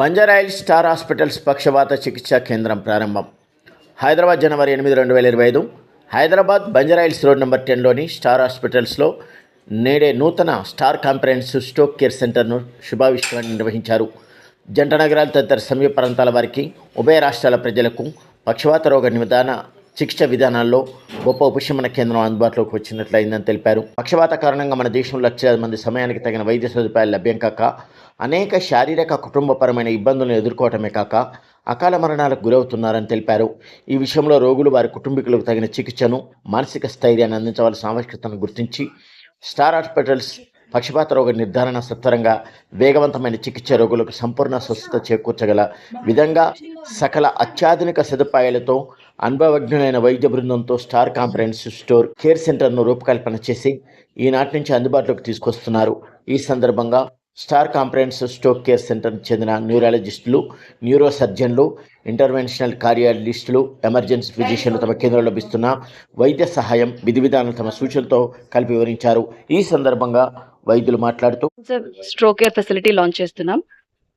బంజారాయిల్ star hospitals పక్షవాత చికిత్సా కేంద్రం ప్రారంభం. హైదరాబాద్ జనవరి ఎనిమిది రెండు వేల ఇరవై ఐదు. హైదరాబాద్ బంజారాయిల్స్ రోడ్ నెంబర్ టెన్లోని స్టార్ హాస్పిటల్స్లో నేడే నూతన స్టార్ కాంప్రహెన్సివ్ స్ట్రోక్ కేర్ సెంటర్ను శుభావిష్కరణ నిర్వహించారు. జంట నగరాలు తదితర సమీప ప్రాంతాల వారికి ఉభయ రాష్ట్రాల ప్రజలకు పక్షవాత రోగ నివారణ చికిత్స విధానాల్లో గొప్ప ఉపశమన కేంద్రం అందుబాటులోకి వచ్చినట్లయిందని తెలిపారు. పక్షవాత కారణంగా మన దేశంలో లక్షలాది మంది సమయానికి తగిన వైద్య సదుపాయాలు లభ్యం కాక అనేక శారీరక కుటుంబపరమైన ఇబ్బందులను ఎదుర్కోవటమే కాక అకాల మరణాలకు గురవుతున్నారని తెలిపారు. ఈ విషయంలో రోగులు వారి కుటుంబీకులకు తగిన చికిత్సను మానసిక స్థైర్యాన్ని అందించవలసిన ఆవశ్యకతను గుర్తించి స్టార్ హాస్పిటల్స్ పక్షపాత రోగ నిర్ధారణ సత్వరంగా వేగవంతమైన చికిత్స రోగులకు సంపూర్ణ స్వస్థత చేకూర్చగల విధంగా సకల అత్యాధునిక సదుపాయాలతో అనుభవజ్ఞులైన వైద్య బృందంతో స్టార్ కాంప్రహెన్సివ్ స్టోర్ కేర్ సెంటర్ను రూపకల్పన చేసి ఈనాటి నుంచి అందుబాటులోకి తీసుకొస్తున్నారు. ఈ సందర్భంగా స్టార్ కాంప్రహెన్సివ్ స్టోక్ కేర్ సెంటర్కి చెందిన న్యూరాలజిస్టులు న్యూరో సర్జన్లు ఇంటర్వెన్షనల్ కార్డియాలజిస్టులు ఎమర్జెన్సీ ఫిజిషియన్లు తమ కేంద్రంలో లభిస్తున్న వైద్య సహాయం విధి విధానాలు తమ సూచనలతో కలిపి వివరించారు. ఈ సందర్భంగా వైద్యులు మాట్లాడుతూ స్ట్రోక్ కేర్ ఫెసిలిటీ లాంచ్ చేస్తున్నాం.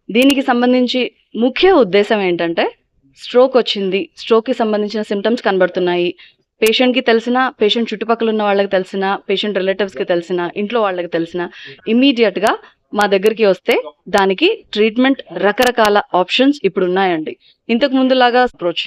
దీనికి సంబంధించి ముఖ్య ఉద్దేశం ఏంటంటే స్ట్రోక్ వచ్చింది. స్ట్రోక్కి సంబంధించిన సిమ్టమ్స్ కనబడుతున్నాయి. పేషెంట్కి తెలిసిన పేషెంట్ చుట్టుపక్కల ఉన్న వాళ్ళకి తెలిసిన పేషెంట్ రిలేటివ్స్కి తెలిసిన ఇంట్లో వాళ్ళకి తెలిసిన ఇమీడియట్గా మా దగ్గరికి వస్తే దానికి ట్రీట్మెంట్ రకరకాల ఆప్షన్స్ ఇప్పుడు ఉన్నాయండి. ఇంతకు ముందులాగా అప్రోచ్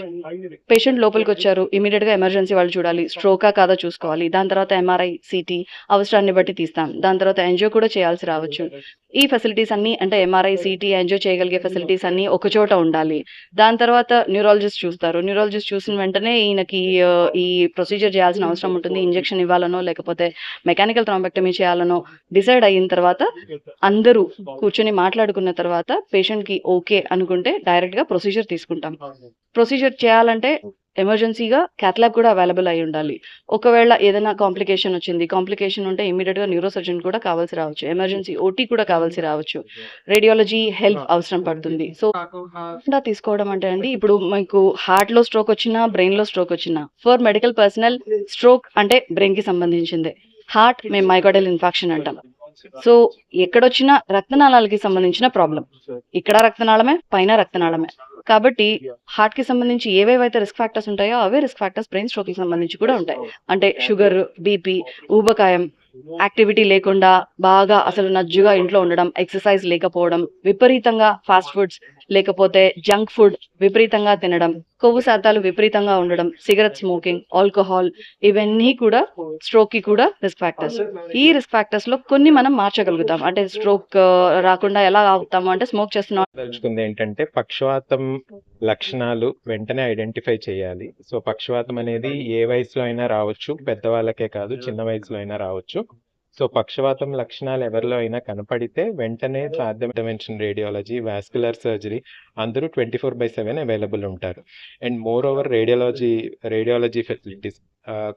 పేషెంట్ లోపలికి వచ్చారు. ఇమీడియట్గా ఎమర్జెన్సీ వాళ్ళు చూడాలి. స్ట్రోకా కాదా చూసుకోవాలి. దాని తర్వాత ఎంఆర్ఐ సిటీ అవసరాన్ని బట్టి తీస్తాం. దాని తర్వాత ఎంజియో కూడా చేయాల్సి రావచ్చు. ఈ ఫెసిలిటీస్ అన్ని అంటే ఎంఆర్ఐ సిటీ ఎంజియో చేయగలిగే ఫెసిలిటీస్ అన్ని ఒక చోట ఉండాలి. దాని తర్వాత న్యూరాలజిస్ట్ చూస్తారు. న్యూరాలజిస్ట్ చూసిన వెంటనే ఈయనకి ఆ, ఈ ప్రొసీజర్ చేయాల్సిన అవసరం ఉంటుంది. ఇంజెక్షన్ ఇవ్వాలనో లేకపోతే మెకానికల్ థ్రాంబెక్టమీ చేయాలనో డిసైడ్ అయిన తర్వాత అందరూ కూర్చొని మాట్లాడుకున్న తర్వాత పేషెంట్కి ఓకే అనుకుంటే డైరెక్ట్గా ప్రొసీజర్ తీసుకుంటాం. ప్రొసీజర్ చేయాలంటే ఎమర్జెన్సీగా క్యాథ్లాబ్ కూడా అవైలబుల్ అయి ఉండాలి. ఒకవేళ ఏదైనా కాంప్లికేషన్ వచ్చింది కాంప్లికేషన్ ఉంటే ఇమీడియట్గా న్యూరో సర్జన్ కూడా కావాల్సి రావచ్చు. ఎమర్జెన్సీ ఓటీ కూడా కావాల్సి రావచ్చు. రేడియాలజీ హెల్ప్ అవసరం పడుతుంది. సో తీసుకోవడం అంటే అండి ఇప్పుడు మీకు హార్ట్లో స్ట్రోక్ వచ్చినా బ్రెయిన్లో స్ట్రోక్ వచ్చినా ఫర్ మెడికల్ పర్సనల్ స్ట్రోక్ అంటే బ్రెయిన్కి సంబంధించిందే. హార్ట్ మేము మైకాడల్ ఇన్ఫాక్షన్ అంటాం. సో ఎక్కడొచ్చినా రక్తనాళాలకి సంబంధించిన ప్రాబ్లం ఇక్కడ రక్తనాళమే పైన రక్తనాళమే. కాబట్టి హార్ట్కి సంబంధించి ఏవేవైతే రిస్క్ ఫ్యాక్టర్స్ ఉంటాయో అవే రిస్క్ ఫ్యాక్టర్స్ బ్రెయిన్ స్ట్రోక్కి సంబంధించి కూడా ఉంటాయి. అంటే షుగర్ బీపీ ఊబకాయం యాక్టివిటీ లేకుండా బాగా అసలు నజ్జుగా ఇంట్లో ఉండడం ఎక్సర్సైజ్ లేకపోవడం విపరీతంగా ఫాస్ట్ ఫుడ్స్ లేకపోతే జంక్ ఫుడ్ విపరీతంగా తినడం కొవ్వు శాతాలు విపరీతంగా ఉండడం సిగరెట్ స్మోకింగ్ ఆల్కహాల్ ఇవన్నీ కూడా స్ట్రోక్కి కూడా రిస్క్ ఫ్యాక్టర్స్ ఈ రిస్క్ ఫ్యాక్టర్స్లో కొన్ని మనం మార్చగలుగుతాం. అంటే స్ట్రోక్ uh, రాకుండా ఎలా అవుతాము అంటే స్మోక్ చేస్తున్నాం. ఏంటంటే పక్షవాతం లక్షణాలు వెంటనే ఐడెంటిఫై చేయాలి. సో పక్షవాతం అనేది ఏ వయసులో అయినా రావచ్చు పెద్దవాళ్ళకే కాదు చిన్న వయసులో అయినా రావచ్చు. సో పక్షవాతం లక్షణాలు ఎవరిలో అయినా కనపడితే వెంటనే సాధ్యం ఇంటర్వెన్షన్ రేడియాలజీ వాస్కులర్ సర్జరీ అందరూ twenty four by seven available ఉంటారు. And more over radiology radiology facilities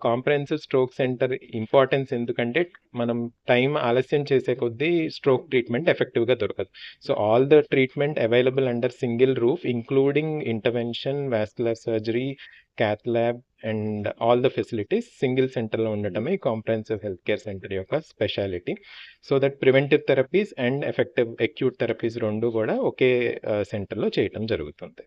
comprehensive stroke centre importance ఎందుకంటే మనం టైం ఆలస్యం చేసే కొద్దీ స్ట్రోక్ ట్రీట్మెంట్ ఎఫెక్టివ్గా దొరకదు. So all the treatment available under single roof including intervention vascular surgery cath lab and all the facilities single సెంటర్లో ఉండటమే comprehensive health care centre యొక్క speciality so that preventive therapies and effective acute therapies రెండు కూడా ఒకే సెంటర్లో చేయటం జరుగుతుంది.